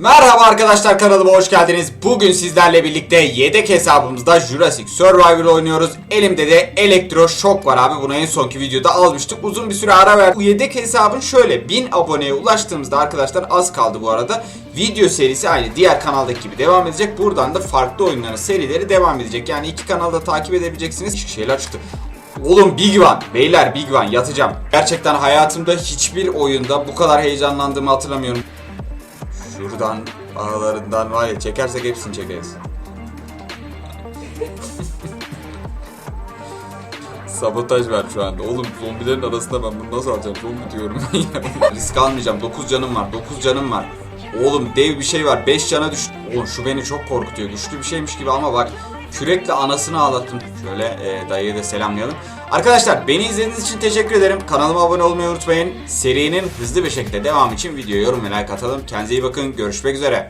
Merhaba arkadaşlar kanalıma hoş geldiniz. Bugün sizlerle birlikte yedek hesabımızda Jurassic Survivor oynuyoruz. Elimde de Elektro Shock var abi. Bunu en sonki videoda almıştık. Uzun bir süre ara verdik. Bu yedek hesabın şöyle 1000 aboneye ulaştığımızda arkadaşlar az kaldı bu arada. Video serisi aynı diğer kanaldaki gibi devam edecek. Buradan da farklı oyunların serileri devam edecek. Yani iki kanalda takip edebileceksiniz. Değişik şeyler çıktı. Oğlum Big One. Beyler Big One yatacağım. Gerçekten hayatımda hiçbir oyunda bu kadar heyecanlandığımı hatırlamıyorum. Şuradan aralarından var ya çekersek hepsini çekeriz. Sabotaj var şu anda. Oğlum zombilerin arasında ben bunu nasıl alacağım? Zombi diyorum. Risk almayacağım. 9 canım var. 9 canım var. Oğlum dev bir şey var. 5 cana düştü. Oğlum şu beni çok korkutuyor. Güçlü bir şeymiş gibi ama bak kürekle anasını ağlattım. Şöyle e, dayıyı da selamlayalım. Arkadaşlar beni izlediğiniz için teşekkür ederim. Kanalıma abone olmayı unutmayın. Serinin hızlı bir şekilde devam için video yorum ve like atalım. Kendinize iyi bakın. Görüşmek üzere.